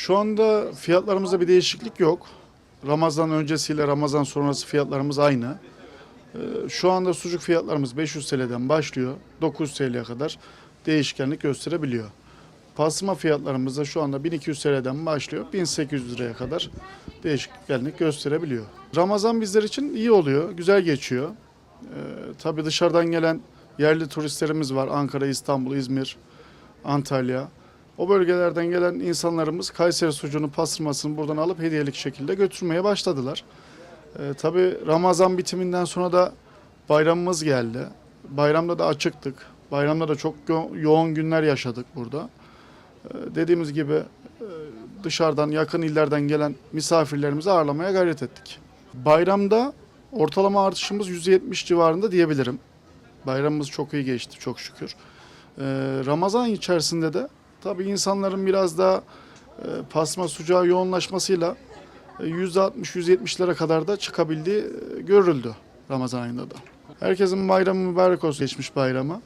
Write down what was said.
Şu anda fiyatlarımızda bir değişiklik yok. Ramazan öncesiyle Ramazan sonrası fiyatlarımız aynı. Ee, Şu anda sucuk fiyatlarımız 500 TL'den başlıyor. 900 TL'ye kadar değişkenlik gösterebiliyor. Pastırma fiyatlarımız da şu anda 1200 TL'den başlıyor. 1800 liraya kadar değişkenlik gösterebiliyor. Ramazan bizler için iyi oluyor, güzel geçiyor. Ee, tabii dışarıdan gelen yerli turistlerimiz var. Ankara, İstanbul, İzmir, Antalya. O bölgelerden gelen insanlarımız Kayseri sucuğunu, pastırmasını buradan alıp hediyelik şekilde götürmeye başladılar. Ee, tabii Ramazan bitiminden sonra da bayramımız geldi. Bayramda da açıktık. Bayramda da çok yo- yoğun günler yaşadık burada. Ee, dediğimiz gibi e, dışarıdan, yakın illerden gelen misafirlerimizi ağırlamaya gayret ettik. Bayramda ortalama artışımız %70 civarında diyebilirim. Bayramımız çok iyi geçti çok şükür. Ee, Ramazan içerisinde de tabii insanların biraz daha e, pasma sucuğa yoğunlaşmasıyla e, %60-%70'lere kadar da çıkabildiği e, görüldü Ramazan ayında da. Herkesin bayramı mübarek olsun geçmiş bayramı.